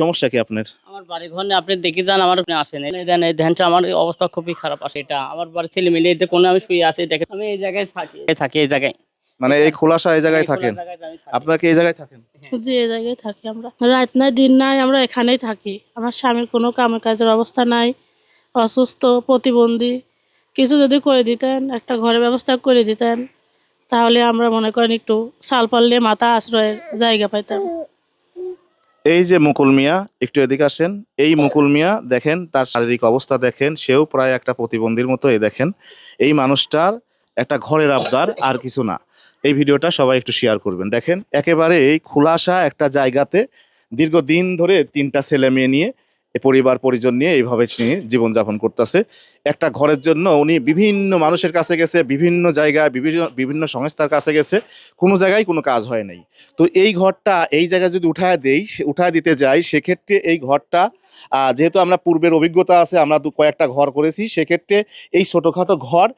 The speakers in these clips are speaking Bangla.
সমস্যা কি আপনার? আমার বাড়ি ঘর আপনি দেখে যান আমার আসেন। এই দেন এই ধ্যানটা আমার অবস্থা খুবই খারাপ আছে এটা আমার বাড়ির ছেলে মিলে এতে কোনো আমি শুয়ে আছি দেখেন। আমি এই জায়গায় থাকি থাকি এই জায়গায়। মানে এই খোলাসা এই জায়গায় থাকেন। আপনারা কি এই জায়গায় থাকেন? যে এই জায়গায় থাকি আমরা। রাত নাই দিন নাই আমরা এখানেই থাকি। আমার স্বামীর কোনো কামের কাজের অবস্থা নাই অসুস্থ প্রতিবন্ধী। কিছু যদি করে দিতেন একটা ঘরের ব্যবস্থা করে দিতেন তাহলে আমরা মনে করেন একটু সাল পারলে মাথা আশ্রয়ের জায়গা পাইতাম। এই যে মুকুল মিয়া, একটু এদিকে আসেন। এই মুকুল মিয়া দেখেন, তার শারীরিক অবস্থা দেখেন, সেও প্রায় একটা প্রতিবন্ধীর মতো এই দেখেন। এই মানুষটার একটা ঘরের আবদার আর কিছু না। এই ভিডিওটা সবাই একটু শেয়ার করবেন। দেখেন, একেবারে এই খোলাসা একটা জায়গাতে দীর্ঘদিন ধরে তিনটা ছেলে মেয়ে নিয়ে পরিবার পরিজন নিয়ে এইভাবে তিনি জীবনযাপন করতেছে। একটা ঘরের জন্য উনি বিভিন্ন মানুষের কাছে গেছে, বিভিন্ন জায়গায়, বিভিন্ন বিভিন্ন সংস্থার কাছে গেছে, কোনো জায়গায় কোনো কাজ হয় নাই। তো এই ঘরটা এই জায়গায় যদি উঠায় দেই উঠায় দিতে যাই, সেক্ষেত্রে এই ঘরটা যেহেতু আমরা পূর্বের অভিজ্ঞতা আছে, আমরা দু, কয়েকটা ঘর করেছি, সেক্ষেত্রে এই ছোটোখাটো ঘর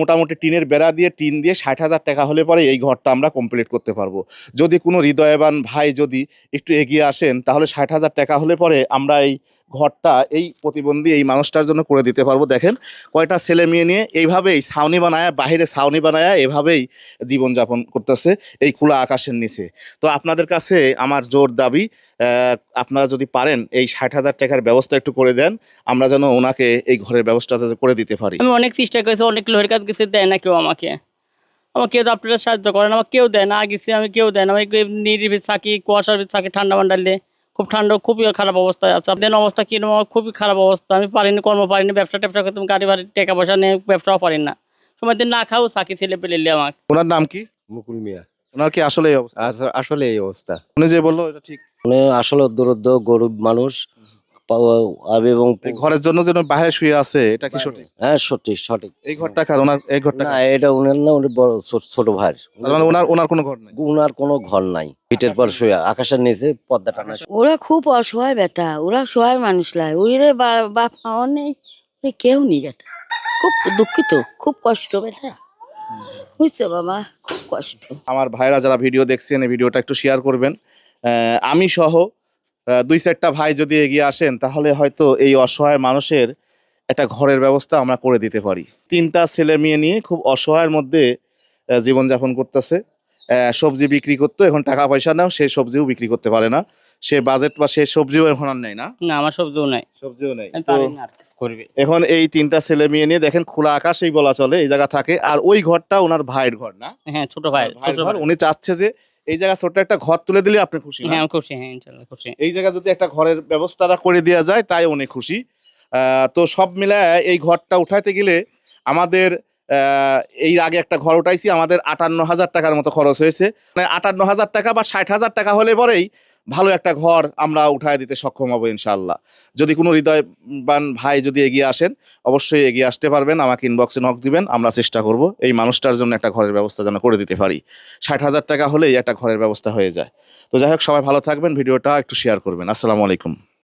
মোটামুটি টিনের বেড়া দিয়ে, টিন দিয়ে ষাট হাজার টাকা হলে পরে এই ঘরটা আমরা কমপ্লিট করতে পারব। যদি কোনো হৃদয়বান ভাই যদি একটু এগিয়ে আসেন, তাহলে ষাট হাজার টাকা হলে পরে আমরা এই ঘরটা এই প্রতিবন্ধী এই মানুষটার জন্য করে দিতে পারব। দেখেন, কয়টা ছেলে মেয়ে নিয়ে এইভাবেই ছাউনি বানায়, বাহিরে ছাউনি বানায় এভাবেই জীবনযাপন করতেছে এই খোলা আকাশের নিচে। তো আপনাদের কাছে আমার জোর দাবি আপনারা যদি পারেন এই ষাট হাজার টাকার ব্যবস্থা একটু করে দেন, আমরা যেন ওনাকে এই ঘরের ব্যবস্থাটা করে দিতে পারি। আমি অনেক চেষ্টা করেছি, অনেক লোহের কাজ গেছে, দেয় না কেউ আমাকে। আমার কেউ তো আপনারা সাহায্য করেন আমার কেউ দেয় না, গেছি আমি কেউ দেয় না। আমি নিরিবিল থাকি, কুয়াশার থাকি, ঠান্ডা মান্ডালে। খুব ঠান্ডা খুবই খারাপ অবস্থায় আছে। আপনাদের অবস্থা কীরকম খুবই খারাপ অবস্থা। আমি পারিনি কর্ম পারিনি ব্যবসা ট্যাবসা তুমি গাড়ি বাড়ি টাকা পয়সা নিয়ে ব্যবসাও পারি না। সময় দিন না খাও সাকি ছেলে পেলে আমাকে। ওনার নাম কি? মুকুল মিয়া। ওনার কি আসলে এই অবস্থা আসলে এই অবস্থা। উনি যে বলল এটা ঠিক। উনি আসলে দরিদ্র গরিব মানুষ। এবং ঘরের জন্য যেন বাইরে শুয়ে আছে এটা কি সঠিক? হ্যাঁ সঠিক সঠিক। এই ঘরটা কার? ওনার এই ঘরটা না এটা উনার না উনি বড় ছোট- ছোট ভাই মানে ওনার ওনার কোনো ঘর নেই? উনার কোনো ঘর নাই। পিঠের পর শুয়ে আকাশের নিচে পদ্মা টানা ওরা খুব অসহায় বেটা ওরা সহায় মানুষ লাই। ওইরে বা- বাপ মাও নেই ওরে কেউ নেই বেটা। খুব দুঃখিত খুব কষ্ট বেটা। বুঝছ বাবা খুব কষ্ট। আমার ভাইরা যারা ভিডিও দেখছেন এই ভিডিওটা একটু শেয়ার করবেন। আমি সহ দুই চারটা ভাই যদি এগিয়ে আসেন তাহলে হয়তো এই অসহায় মানুষের একটা ঘরের ব্যবস্থা আমরা করে দিতে পারি। তিনটা ছেলে মেয়ে নিয়ে খুব অসহায়ের মধ্যে জীবনযাপন করতেছে। আহ, সবজি বিক্রি করতো এখন টাকা পয়সা নাও সে সবজিও বিক্রি করতে পারে না। সে বাজেট বা সে সবজিও এখন আর নেই না। না আমার সবজিও নাই। সবজিও নেই। এখন এই তিনটা ছেলে মেয়ে নিয়ে দেখেন খোলা আকাশেই বলা চলে এই জায়গা থাকে। আর ওই ঘরটা ওনার ভাইয়ের ঘর না? হ্যাঁ ছোট ভাই ভাইয়ের ঘর। ভাই। উনি চাচ্ছে যে এই জায়গা ছোট্ট একটা ঘর তুলে দিলে আপনি খুশি হ্যাঁ খুশি হ্যাঁ ইনশাল্লাহ খুশি। এই জায়গা যদি একটা ঘরের ব্যবস্থাটা করে দেওয়া যায় তাই অনেক খুশি। তো সব মিলায় এই ঘরটা উঠাইতে গেলে আমাদের এই আগে একটা ঘর উঠাইছি আমাদের আটান্ন হাজার টাকার মতো খরচ হয়েছে। মানে আটান্ন হাজার টাকা বা ষাট হাজার টাকা হলে পরেই ভালো একটা ঘর আমরা উঠায় দিতে সক্ষম হব ইনশাল্লাহ যদি কোনো হৃদয়বান ভাই যদি এগিয়ে আসেন, অবশ্যই এগিয়ে আসতে পারবেন, আমাকে ইনবক্সে নক দিবেন, আমরা চেষ্টা করব এই মানুষটার জন্য একটা ঘরের ব্যবস্থা যেন করে দিতে পারি। ষাট হাজার টাকা হলেই একটা ঘরের ব্যবস্থা হয়ে যায়। তো যাই হোক, সবাই ভালো থাকবেন, ভিডিওটা একটু শেয়ার করবেন। আসসালামু আলাইকুম।